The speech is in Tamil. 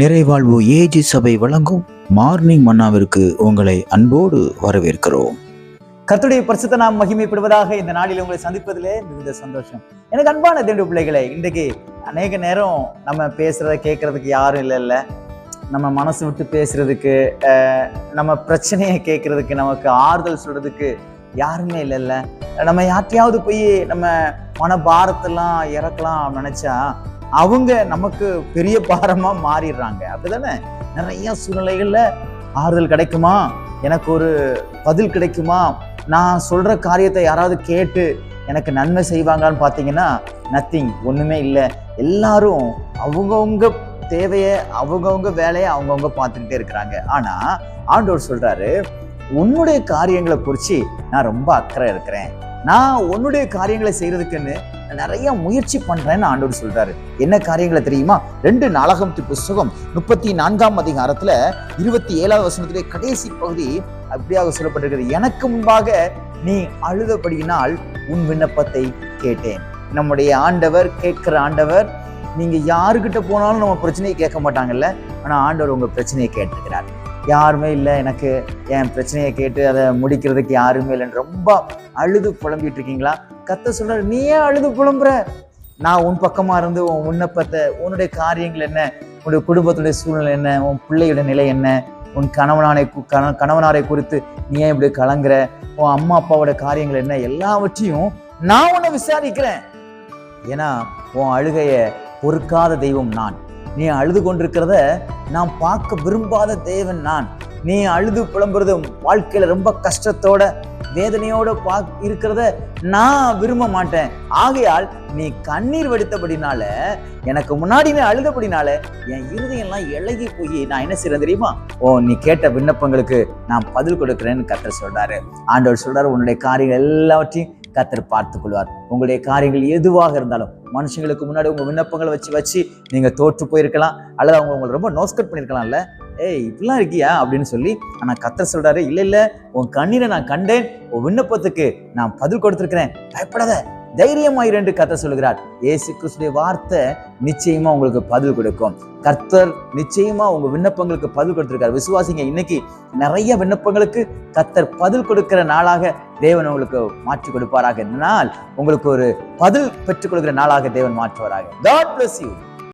நிறைவாழ்வு ஏஜி சபை வழங்கும் மார்னிங் மன்னாவிற்கு உங்களை அன்போடு வரவேற்கிறோம். கத்துடைய பரிசுத்த நாம் மகிமைப்படுவதாக இந்த நாளில் உங்களை சந்திப்பதிலே மிகுந்த சந்தோஷம். எனக்கு அன்பான திண்டு பிள்ளைகளை இன்றைக்கு அநேக நேரம் நம்ம பேசுறத கேட்கறதுக்கு யாரும் இல்லைல்ல நம்ம மனசு விட்டு பேசுறதுக்கு நம்ம பிரச்சனையை கேட்கறதுக்கு நமக்கு ஆறுதல் சொல்றதுக்கு யாருமே இல்லைல்ல நம்ம யார்ட்டையாவது போய் நம்ம மன பாரத்தெல்லாம் இறக்கலாம் நினைச்சா அவங்க நமக்கு பெரிய பாரமாக மாறிடுறாங்க. அப்படிதானே? நிறைய சூழ்நிலைகளில் ஆறுதல் கிடைக்குமா? எனக்கு ஒரு பதில் கிடைக்குமா? நான் சொல்கிற காரியத்தை யாராவது கேட்டு எனக்கு நன்மை செய்வாங்கன்னு பார்த்தீங்கன்னா நத்திங் ஒன்றுமே இல்லை. எல்லாரும் அவங்கவுங்க தேவையை அவங்கவுங்க வேலையை அவங்கவுங்க பார்த்துக்கிட்டே இருக்கிறாங்க. ஆனால் ஆண்டவர் சொல்கிறாரு உன்னுடைய காரியங்களை குறித்து நான் ரொம்ப அக்கறை இருக்கிறேன். நான் உன்னுடைய காரியங்களை செய்யறதுக்குன்னு நிறைய முயற்சி பண்றேன்னு ஆண்டவர் சொல்றாரு. என்ன காரியங்களை தெரியுமா? ரெண்டு நாளகம் புஸ்தகம் முப்பத்தி நான்காம் அதிகாரத்துல இருபத்தி ஏழாவது வசனத்திலே கடைசி பகுதி அப்படியாக சொல்லப்பட்டிருக்கிறது. எனக்கு முன்பாக நீ அழுதபடியினால் உன் விண்ணப்பத்தை கேட்டேன். நம்முடைய ஆண்டவர் கேட்கிற ஆண்டவர் நீங்க யாருக்கிட்ட போனாலும் நம்ம பிரச்சனையை கேட்க மாட்டாங்கல்ல. ஆனா ஆண்டவர் உங்க பிரச்சனையை கேட்டிருக்கிறார். யாருமே இல்லை. எனக்கு என் பிரச்சனையை கேட்டு அதை முடிக்கிறதுக்கு யாருமே இல்லைன்னு ரொம்ப அழுது புலம்பிட்டு இருக்கீங்களா? கத்த சொல்ற நீ ஏன் அழுது புலம்புற. நான் உன் பக்கமா இருந்து உன் விண்ணப்பத்தை உன்னுடைய காரியங்கள் என்ன? உன்னுடைய குடும்பத்துடைய சூழ்நிலை என்ன? உன் பிள்ளையோட நிலை என்ன? உன் கணவனானை கண- கணவனாரை குறித்து நீ ஏன் இப்படி கலங்குற? உன் அம்மா அப்பாவோட காரியங்கள் என்ன? எல்லாவற்றையும் நான் உன்னை விசாரிக்கிறேன். ஏன்னா உன் அழுகைய பொறுக்காத தெய்வம் நான். நீ அழுது கொண்டிருக்கிறத நான் பார்க்க விரும்பாத தேவன் நான். நீ அழுது புலம்புறதும் வாழ்க்கையில ரொம்ப கஷ்டத்தோட வேதனையோட பா இருக்கிறத நான் விரும்ப மாட்டேன். ஆகையால் நீ கண்ணீர் வடித்தபடினால எனக்கு முன்னாடி நீ அழுதபடினால என் இருதயம்லாம் இழகி போய் நான் என்ன செய்யறேன் தெரியுமா? ஓ நீ கேட்ட விண்ணப்பங்களுக்கு நான் பதில் கொடுக்கிறேன்னு கத்தர் சொல்றாரு. ஆண்டவர் சொல்றாரு உன்னுடைய காரியங்கள் எல்லாவற்றையும் கத்தர் பார்த்துக் கொள்வார் உங்களுடைய காரியங்கள் எதுவாக இருந்தாலும் மனுஷங்களுக்கு முன்னாடி உங்கள் விண்ணப்பங்களை வச்சு வச்சு நீங்கள் தோற்று போயிருக்கலாம். அல்லது அவங்க உங்களை ரொம்ப நோஸ்கட் பண்ணியிருக்கலாம்ல. ஏய் இப்படிலாம் இருக்கியா? அப்படின்னு சொல்லி ஆனால் கத்தர் சொல்கிறாரு இல்லை இல்லை உன் கண்ணீரை நான் கண்டேன். உன் விண்ணப்பத்துக்கு நான் பதில் கொடுத்துருக்கிறேன். பயப்படாத. தைரியமாயிரு என்று கத்தர் சொல்லுகிறார். ஏசு கிறிஸ்துடைய வார்த்தை நிச்சயமா உங்களுக்கு பதில் கொடுக்கும். கர்த்தர் நிச்சயமா உங்க விண்ணப்பங்களுக்கு பதில் கொடுத்திருக்காரு. விசுவாசிங்க இன்னைக்கு நிறைய விண்ணப்பங்களுக்கு கர்த்தர் பதில் கொடுக்கிற நாளாக தேவன் உங்களுக்கு மாற்றி கொடுப்பாராக. இந்த நாள் உங்களுக்கு ஒரு பதில் பெற்றுக் கொடுக்கிற நாளாக தேவன் மாற்றுவாராக. God bless you